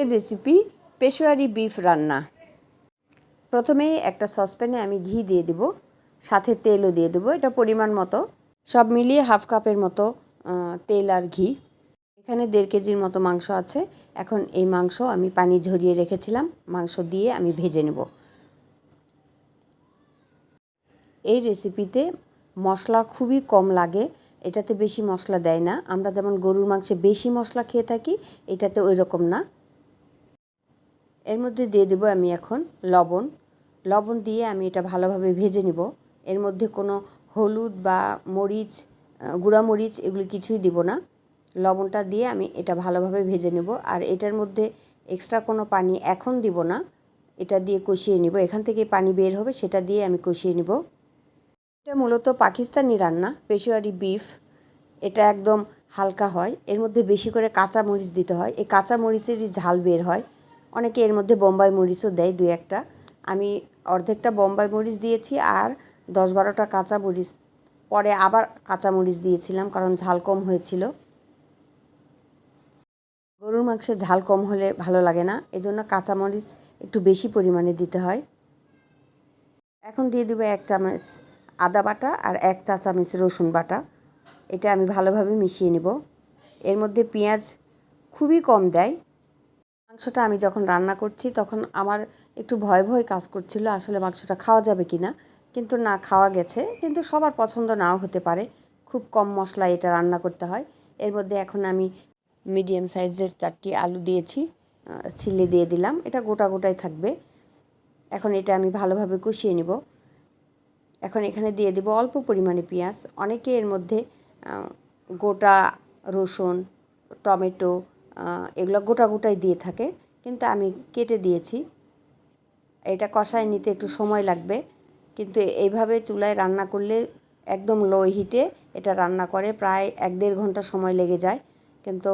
এর recipe Peshawari beef রান্না। প্রথমেই একটা সসপ্যানে আমি ঘি দিয়ে দেব, সাথে তেলও দিয়ে দেবো, এটা পরিমাণ মতো। সব মিলিয়ে হাফ কাপের মতো তেল আর ঘি। এখানে দেড় কেজির মতো মাংস আছে। এখন এই মাংস আমি পানি ঝরিয়ে রেখেছিলাম, মাংস দিয়ে আমি ভেজে নেব। এই রেসিপিতে মশলা খুবই কম লাগে, এটাতে বেশি মশলা দেয় না। আমরা যেমন গরুর মাংসে বেশি মশলা খেয়ে থাকি, এটাতে ওই রকম না। এর মধ্যে দিয়ে দেবো আমি এখন লবণ। লবণ দিয়ে আমি এটা ভালোভাবে ভেজে নিব। এর মধ্যে কোনো হলুদ বা মরিচ গুঁড়া মরিচ এগুলি কিছুই দিব না। লবণটা দিয়ে আমি এটা ভালোভাবে ভেজে নেব। আর এটার মধ্যে এক্সট্রা কোনো পানি এখন দিব না। এটা দিয়ে কষিয়ে নিব। এখান থেকে পানি বের হবে, সেটা দিয়ে আমি কষিয়ে নিব। এটা মূলত পাকিস্তানি রান্না, পেশোয়ারি বিফ এটা একদম হালকা হয়। এর মধ্যে বেশি করে কাঁচা মরিচ দিতে হয়। এই কাঁচা মরিচেরই ঝাল বের হয়। অনেকে এর মধ্যে বোম্বাই মরিচও দেয় দু একটা। আমি অর্ধেকটা বোম্বাই মরিচ দিয়েছি আর দশ বারোটা কাঁচা মরিচ। পরে আবার কাঁচা মরিচ দিয়েছিলাম কারণ ঝাল কম হয়েছিল। গরুর মাংসে ঝাল কম হলে ভালো লাগে না, এজন্য কাঁচা মরিচ একটু বেশি পরিমাণে দিতে হয়। এখন দিয়ে দেবো এক চামচ আদা বাটা আর এক চা চামচ রসুন বাটা। এটা আমি ভালোভাবে মিশিয়ে নেব। এর মধ্যে পেঁয়াজ খুবই কম দেয় মাংসটা আমি যখন রান্না করছি, তখন আমার একটু ভয় ভয় কাজ করছিল আসলে মাংসটা খাওয়া যাবে কি না কিন্তু না, খাওয়া গেছে। কিন্তু সবার পছন্দ নাও হতে পারে। খুব কম মশলায় এটা রান্না করতে হয়। এর মধ্যে এখন আমি মিডিয়াম সাইজের চারটি আলু দিয়েছি ছিলে দিয়ে দিলাম। এটা গোটা গোটাই থাকবে। এখন এটা আমি ভালোভাবে কষিয়ে নিব। এখন এখানে দিয়ে দেব অল্প পরিমাণে পেঁয়াজ। অনেকে এর মধ্যে গোটা রসুন, টমেটো এগুলো গোটা গোটাই দিয়ে থাকে, কিন্তু আমি কেটে দিয়েছি। এটা কষায় নিতে একটু সময় লাগবে, কিন্তু এইভাবে চুলায় রান্না করলে একদম লো হিটে এটা রান্না করে, প্রায় এক দেড় ঘণ্টা সময় লেগে যায়। কিন্তু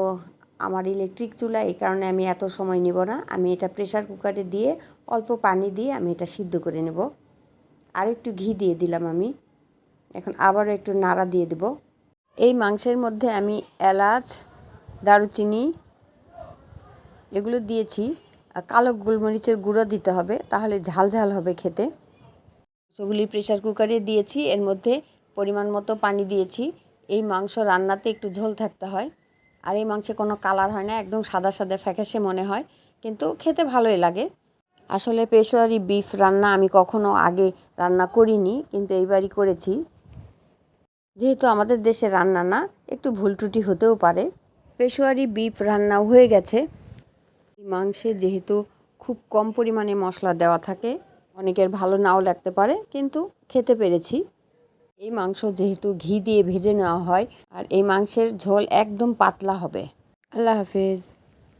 আমার ইলেকট্রিক চুলা, এই কারণে আমি এত সময় নিব না। আমি এটা প্রেসার কুকারে দিয়ে অল্প পানি দিয়ে আমি এটা সিদ্ধ করে নেব। আর একটু ঘি দিয়ে দিলাম আমি। এখন আবারও একটু নাড়া দিয়ে দেব। এই মাংসের মধ্যে আমি এলাচ, দারুচিনি এগুলো দিয়েছি। কালো গোলমরিচের গুঁড়ো দিতে হবে, তাহলে ঝাল ঝাল হবে খেতে। সেগুলি প্রেসার কুকারে দিয়েছি, এর মধ্যে পরিমাণ মতো পানি দিয়েছি। এই মাংস রান্নাতে একটু ঝোল থাকতে হয়। আর এই মাংসে কোনো কালার হয় না, একদম সাদা সাদা ফ্যাকাশে মনে হয়, কিন্তু খেতে ভালোই লাগে। আসলে পেশোয়ারি বিফ রান্না আমি কখনো আগে রান্না করিনি, কিন্তু এইবারই করেছি। যেহেতু আমাদের দেশে রান্না না, একটু ভুল ত্রুটি হতেও পারে। পেশোয়ারি বিফ রান্নাও হয়ে গেছে। মাংসে যেহেতু খুব কম পরিমাণে মশলা দেওয়া থাকে, অনেকের ভালো নাও লাগতে পারে, কিন্তু খেতে পেরেছি। এই মাংস যেহেতু ঘি দিয়ে ভেজে নেওয়া হয়, আর এই মাংসের ঝোল একদম পাতলা হবে। আল্লাহ হাফেজ।